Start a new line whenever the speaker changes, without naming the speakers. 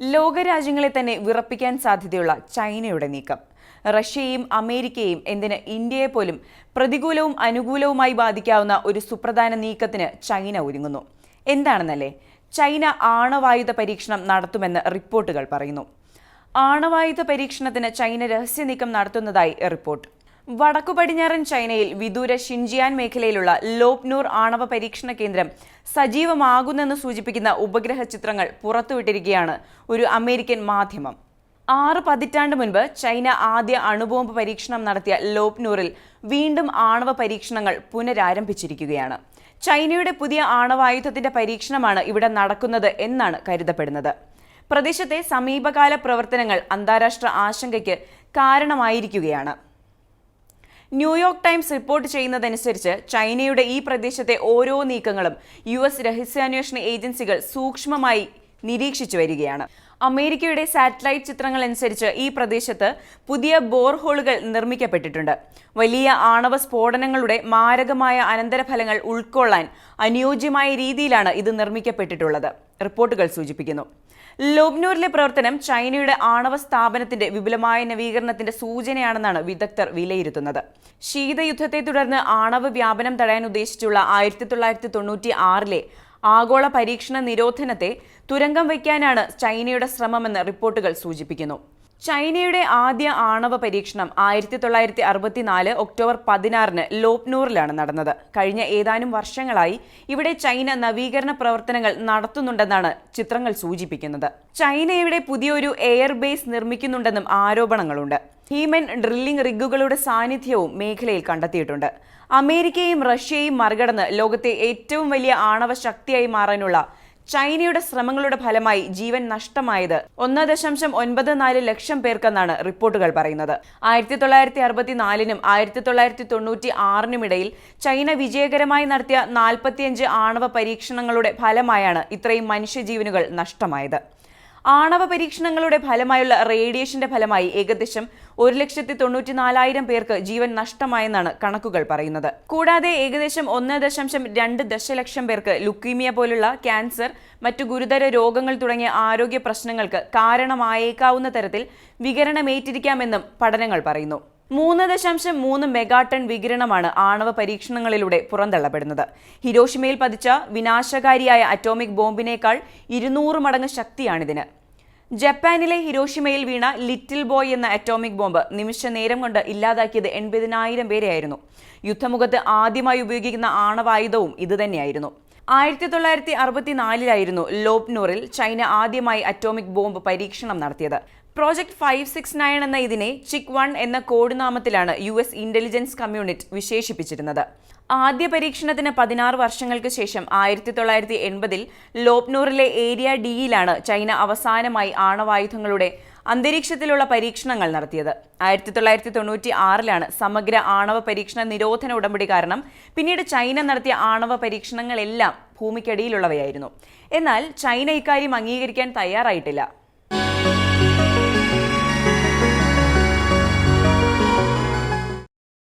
ലോകരാജ്യങ്ങളെ തന്നെ വിറപ്പിക്കാൻ സാധ്യതയുള്ള ചൈനയുടെ നീക്കം. റഷ്യയും അമേരിക്കയും എന്തിന് ഇന്ത്യയെ പോലും പ്രതികൂലവും അനുകൂലവുമായി ബാധിക്കാവുന്ന ഒരു സുപ്രധാന നീക്കത്തിന് ചൈന ഒരുങ്ങുന്നു. എന്താണെന്നല്ലേ? ചൈന ആണവായുധ പരീക്ഷണം നടത്തുമെന്ന് റിപ്പോർട്ടുകൾ പറയുന്നു. ആണവായുധ പരീക്ഷണത്തിന് ചൈന രഹസ്യ നീക്കം നടത്തുന്നതായി റിപ്പോർട്ട്. വടക്കു പടിഞ്ഞാറൻ ചൈനയിൽ വിദൂര ഷിൻജിയാൻ മേഖലയിലുള്ള ലോപ്നൂർ ആണവ പരീക്ഷണ കേന്ദ്രം സജീവമാകുന്നെന്ന് സൂചിപ്പിക്കുന്ന ഉപഗ്രഹ ചിത്രങ്ങൾ പുറത്തുവിട്ടിരിക്കുകയാണ് ഒരു അമേരിക്കൻ മാധ്യമം. ആറ് പതിറ്റാണ്ട് മുൻപ് ചൈന ആദ്യ അണുബോംബ് പരീക്ഷണം നടത്തിയ ലോപ്നൂറിൽ വീണ്ടും ആണവ പരീക്ഷണങ്ങൾ പുനരാരംഭിച്ചിരിക്കുകയാണ്. ചൈനയുടെ പുതിയ ആണവായുധത്തിന്റെ പരീക്ഷണമാണ് ഇവിടെ നടക്കുന്നത് എന്നാണ് കരുതപ്പെടുന്നത്. പ്രദേശത്തെ സമീപകാല പ്രവർത്തനങ്ങൾ അന്താരാഷ്ട്ര ആശങ്കയ്ക്ക് കാരണമായിരിക്കുകയാണ്. ന്യൂയോർക്ക് ടൈംസ് റിപ്പോർട്ട് ചെയ്യുന്നതനുസരിച്ച് ചൈനയുടെ ഈ പ്രദേശത്തെ ഓരോ നീക്കങ്ങളും യു എസ് രഹസ്യാന്വേഷണ ഏജൻസികൾ സൂക്ഷ്മമായി നിരീക്ഷിച്ചു വരികയാണ്. അമേരിക്കയുടെ സാറ്റലൈറ്റ് ചിത്രങ്ങൾ അനുസരിച്ച് ഈ പ്രദേശത്ത് പുതിയ ബോർഹോളുകൾ നിർമ്മിക്കപ്പെട്ടിട്ടുണ്ട്. വലിയ ആണവ സ്ഫോടനങ്ങളുടെ മാരകമായ അനന്തരഫലങ്ങൾ ഉൾക്കൊള്ളാൻ അനുയോജ്യമായ രീതിയിലാണ് ഇത് നിർമ്മിക്കപ്പെട്ടിട്ടുള്ളത്. റിപ്പോർട്ടുകൾ സൂചിപ്പിക്കുന്നു. ലോബ്നൂരിലെ പ്രവർത്തനം ചൈനയുടെ ആണവ സ്ഥാപനത്തിന്റെ വിപുലമായ നവീകരണത്തിന്റെ സൂചനയാണെന്നാണ് വിദഗ്ധർ വിലയിരുത്തുന്നത്. ശീതയുദ്ധത്തെ തുടർന്ന് ആണവ വ്യാപനം തടയാൻ ഉദ്ദേശിച്ചുള്ള ആയിരത്തി തൊള്ളായിരത്തി തൊണ്ണൂറ്റി ആറിലെ ആഗോള പരീക്ഷണ നിരോധനത്തെ തുരങ്കം വയ്ക്കാനാണ് ചൈനയുടെ ശ്രമമെന്ന് റിപ്പോർട്ടുകൾ സൂചിപ്പിക്കുന്നു. ചൈനയുടെ ആദ്യ ആണവ പരീക്ഷണം ആയിരത്തി തൊള്ളായിരത്തി അറുപത്തിനാല് ഒക്ടോബർ പതിനാറിന് ലോപ്നൂറിലാണ് നടന്നത്. കഴിഞ്ഞ ഏതാനും വർഷങ്ങളായി ഇവിടെ ചൈന നവീകരണ പ്രവർത്തനങ്ങൾ നടത്തുന്നുണ്ടെന്നാണ് ചിത്രങ്ങൾ സൂചിപ്പിക്കുന്നത്. ചൈനയുടെ പുതിയൊരു എയർ ബേസ് നിർമ്മിക്കുന്നുണ്ടെന്നും ആരോപണങ്ങളുണ്ട്. ഹീമൻ ഡ്രില്ലിംഗ് റിഗുകളുടെ സാന്നിധ്യവും മേഖലയിൽ കണ്ടെത്തിയിട്ടുണ്ട്. അമേരിക്കയും റഷ്യയും മറികടന്ന് ലോകത്തെ ഏറ്റവും വലിയ ആണവ ശക്തിയായി മാറാനുള്ള ചൈനയുടെ ശ്രമങ്ങളുടെ ഫലമായി ജീവൻ നഷ്ടമായത് ഒന്ന് ദശാംശം ഒൻപത് നാല് ലക്ഷം പേർക്കെന്നാണ് റിപ്പോർട്ടുകൾ പറയുന്നത്. ആയിരത്തി തൊള്ളായിരത്തി അറുപത്തിനാലിനും ആയിരത്തി തൊള്ളായിരത്തി തൊണ്ണൂറ്റി ആറിനും ഇടയിൽ ചൈന വിജയകരമായി നടത്തിയ നാൽപ്പത്തിയഞ്ച് ആണവ പരീക്ഷണങ്ങളുടെ ഫലമായാണ് ഇത്രയും മനുഷ്യജീവനുകൾ നഷ്ടമായത്. ആണവ പരീക്ഷണങ്ങളുടെ ഫലമായുള്ള റേഡിയേഷന്റെ ഫലമായി ഏകദേശം ഒരു ലക്ഷത്തി തൊണ്ണൂറ്റി നാലായിരം പേർക്ക് ജീവൻ നഷ്ടമായെന്നാണ് കണക്കുകൾ പറയുന്നത്. കൂടാതെ ഏകദേശം ഒന്ന് ദശാംശം രണ്ട് ദശലക്ഷം പേർക്ക് ലുക്കീമിയ പോലുള്ള ക്യാൻസർ മറ്റു ഗുരുതര രോഗങ്ങൾ തുടങ്ങിയ ആരോഗ്യ പ്രശ്നങ്ങൾക്ക് കാരണമായേക്കാവുന്ന തരത്തിൽ വികരണമേറ്റിരിക്കാമെന്നും പഠനങ്ങൾ പറയുന്നു. മൂന്ന് ദശാംശം മൂന്ന് മെഗാടൺ വികിരണമാണ് ആണവ പരീക്ഷണങ്ങളിലൂടെ പുറന്തള്ളപ്പെടുന്നത്. ഹിരോഷിമയിൽ പതിച്ച വിനാശകാരിയായ അറ്റോമിക് ബോംബിനേക്കാൾ ഇരുന്നൂറ് മടങ്ങ് ശക്തിയാണിതിന്. ജപ്പാനിലെ ഹിരോഷിമയിൽ വീണ ലിറ്റിൽ ബോയ് എന്ന അറ്റോമിക് ബോംബ് നിമിഷ നേരം കൊണ്ട് ഇല്ലാതാക്കിയത് എൺപതിനായിരം പേരെയായിരുന്നു. യുദ്ധമുഖത്ത് ആദ്യമായി ഉപയോഗിക്കുന്ന ആണവായുധവും ഇതുതന്നെയായിരുന്നു. ആയിരത്തി തൊള്ളായിരത്തി അറുപത്തിനാലിലായിരുന്നു ലോപ്നൂറിൽ ചൈന ആദ്യമായി അറ്റോമിക് ബോംബ് പരീക്ഷണം നടത്തിയത്. പ്രോജക്ട് ഫൈവ് സിക്സ് നയൻ എന്ന ഇതിനെ ചിക് വൺ എന്ന കോഡ് നാമത്തിലാണ് യു എസ് ഇന്റലിജൻസ് കമ്മ്യൂണിറ്റ് വിശേഷിപ്പിച്ചിരുന്നത്. ആദ്യ പരീക്ഷണത്തിന് പതിനാറ് വർഷങ്ങൾക്ക് ശേഷം ആയിരത്തി തൊള്ളായിരത്തി എൺപതിൽ ലോപ്നൂറിലെ ഏരിയ ഡിയിലാണ് ചൈന അവസാനമായി ആണവായുധങ്ങളുടെ അന്തരീക്ഷത്തിലുള്ള പരീക്ഷണങ്ങൾ നടത്തിയത്. ആയിരത്തി തൊള്ളായിരത്തി തൊണ്ണൂറ്റി ആറിലാണ് സമഗ്ര ആണവ പരീക്ഷണ നിരോധന ഉടമ്പടി കാരണം പിന്നീട് ചൈന നടത്തിയ ആണവ പരീക്ഷണങ്ങളെല്ലാം ഭൂമിക്കടിയിലുള്ളവയായിരുന്നു. എന്നാൽ ചൈന ഇക്കാര്യം അംഗീകരിക്കാൻ തയ്യാറായിട്ടില്ല.